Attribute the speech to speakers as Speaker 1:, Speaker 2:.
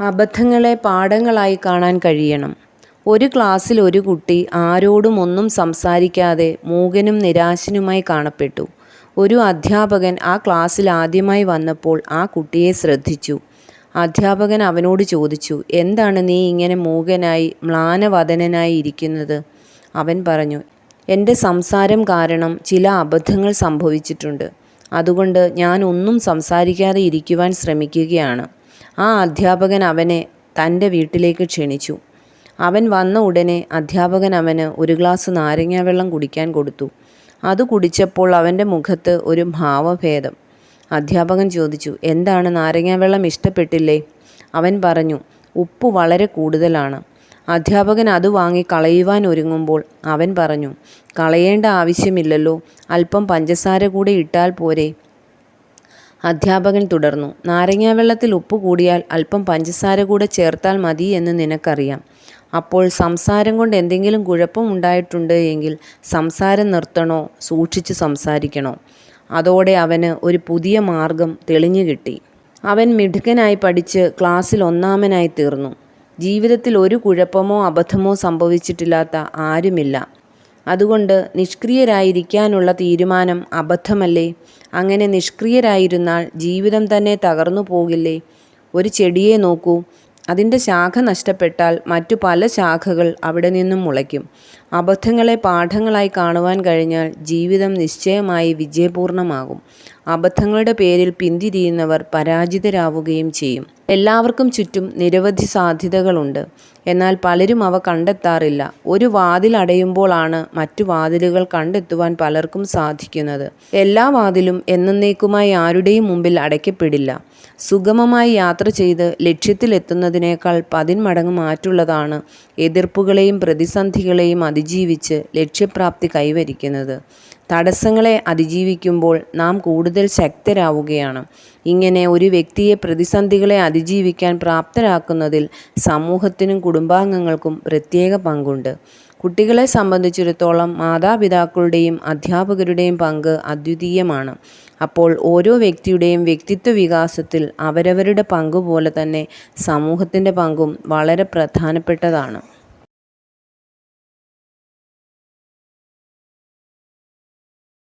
Speaker 1: അബദ്ധങ്ങളെ പാഠങ്ങളായി കാണാൻ കഴിയണം. ഒരു ക്ലാസ്സിൽ ഒരു കുട്ടി ആരോടും ഒന്നും സംസാരിക്കാതെ മൂകനും നിരാശനുമായി കാണപ്പെട്ടു. ഒരു അധ്യാപകൻ ആ ക്ലാസ്സിൽ ആദ്യമായി വന്നപ്പോൾ ആ കുട്ടിയെ ശ്രദ്ധിച്ചു. അധ്യാപകൻ അവനോട് ചോദിച്ചു എന്താണ് നീ ഇങ്ങനെ മൂകനായി മ്ലാനവദനായി ഇരിക്കുന്നത്? അവൻ പറഞ്ഞു എന്റെ സംസാരം കാരണം ചില അബദ്ധങ്ങൾ സംഭവിച്ചിട്ടുണ്ട്. അതുകൊണ്ട് ഞാൻ ഒന്നും സംസാരിക്കാതെ ഇരിക്കുവാൻ ശ്രമിക്കുകയാണ്. ആ അധ്യാപകൻ അവനെ തന്റെ വീട്ടിലേക്ക് ക്ഷണിച്ചു. അവൻ വന്ന ഉടനെ അധ്യാപകൻ അവന് ഒരു ഗ്ലാസ് നാരങ്ങാവെള്ളം കുടിക്കാൻ കൊടുത്തു. അത് കുടിച്ചപ്പോൾ അവന്റെ മുഖത്ത് ഒരു ഭാവഭേദം. അധ്യാപകൻ ചോദിച്ചു എന്താണ് നാരങ്ങാവെള്ളം ഇഷ്ടപ്പെട്ടില്ലേ? അവൻ പറഞ്ഞു ഉപ്പ് വളരെ കൂടുതലാണ്. അധ്യാപകൻ അത് വാങ്ങി കളയുവാൻ ഒരുങ്ങുമ്പോൾ അവൻ പറഞ്ഞു കളയേണ്ട ആവശ്യമില്ലല്ലോ അല്പം പഞ്ചസാര കൂടെ ഇട്ടാൽ പോരെ. അധ്യാപകൻ തുടർന്നു നാരങ്ങാവെള്ളത്തിൽ ഉപ്പ് കൂടിയാൽ അല്പം പഞ്ചസാര കൂടെ ചേർത്താൽ മതി എന്ന് നിനക്കറിയാം. അപ്പോൾ സംസാരം കൊണ്ട് എന്തെങ്കിലും കുഴപ്പം ഉണ്ടായിട്ടുണ്ട് എങ്കിൽ സംസാരം നിർത്തണോ സൂക്ഷിച്ച് സംസാരിക്കണോ? അതോടെ അവന് ഒരു പുതിയ മാർഗം തെളിഞ്ഞു കിട്ടി. അവൻ മിടുക്കനായി പഠിച്ച് ക്ലാസ്സിൽ ഒന്നാമനായി തീർന്നു. ജീവിതത്തിൽ ഒരു കുഴപ്പമോ അബദ്ധമോ സംഭവിച്ചിട്ടില്ലാത്ത ആരുമില്ല. അതുകൊണ്ട് നിഷ്ക്രിയരായിരിക്കാനുള്ള തീരുമാനം അബദ്ധമല്ലേ? അങ്ങനെ നിഷ്ക്രിയരായിരുന്നാൽ ജീവിതം തന്നെ തകർന്നു പോകില്ലേ? ഒരു ചെടിയെ നോക്കൂ. അതിന്റെ ശാഖ നഷ്ടപ്പെട്ടാൽ മറ്റു പല ശാഖകൾ അവിടെ നിന്നും മുളയ്ക്കും. അബദ്ധങ്ങളെ പാഠങ്ങളായി കാണുവാൻ കഴിഞ്ഞാൽ ജീവിതം നിശ്ചയമായി വിജയപൂർണമാകും അബദ്ധങ്ങളുടെ പേരിൽ പിന്തിരിയുന്നവർ പരാജിതരാവുകയും ചെയ്യും. എല്ലാവർക്കും ചുറ്റും നിരവധി സാധ്യതകളുണ്ട്. എന്നാൽ പലരും അവ കണ്ടെത്താറില്ല. ഒരു വാതിൽ അടയുമ്പോഴാണ് മറ്റു വാതിലുകൾ കണ്ടെത്തുവാൻ പലർക്കും സാധിക്കുന്നത്. എല്ലാ വാതിലും എന്നേക്കുമായി ആരുടെയും മുമ്പിൽ അടയ്ക്കപ്പെടില്ല. സുഗമമായി യാത്ര ചെയ്ത് ലക്ഷ്യത്തിലെത്തുന്നതിനേക്കാൾ പതിന്മടങ്ങ് മാറ്റുള്ളതാണ് എതിർപ്പുകളെയും പ്രതിസന്ധികളെയും അതിജീവിച്ച് ലക്ഷ്യപ്രാപ്തി കൈവരിക്കുന്നത്. തടസ്സങ്ങളെ അതിജീവിക്കുമ്പോൾ നാം കൂടുതൽ ശക്തരാവുകയാണ്. ഇങ്ങനെ ഒരു വ്യക്തിയെ പ്രതിസന്ധികളെ അതിജീവിക്കാൻ പ്രാപ്തരാക്കുന്നതിൽ സമൂഹത്തിനും കുടുംബാംഗങ്ങൾക്കും പ്രത്യേക പങ്കുണ്ട്. കുട്ടികളെ സംബന്ധിച്ചിടത്തോളം മാതാപിതാക്കളുടെയും അധ്യാപകരുടെയും പങ്ക് അദ്വിതീയമാണ്. അപ്പോൾ ഓരോ വ്യക്തിയുടെയും വ്യക്തിത്വ വികാസത്തിൽ അവരവരുടെ പങ്ക് പോലെ തന്നെ സമൂഹത്തിന്റെ പങ്കും വളരെ പ്രധാനപ്പെട്ടതാണ്.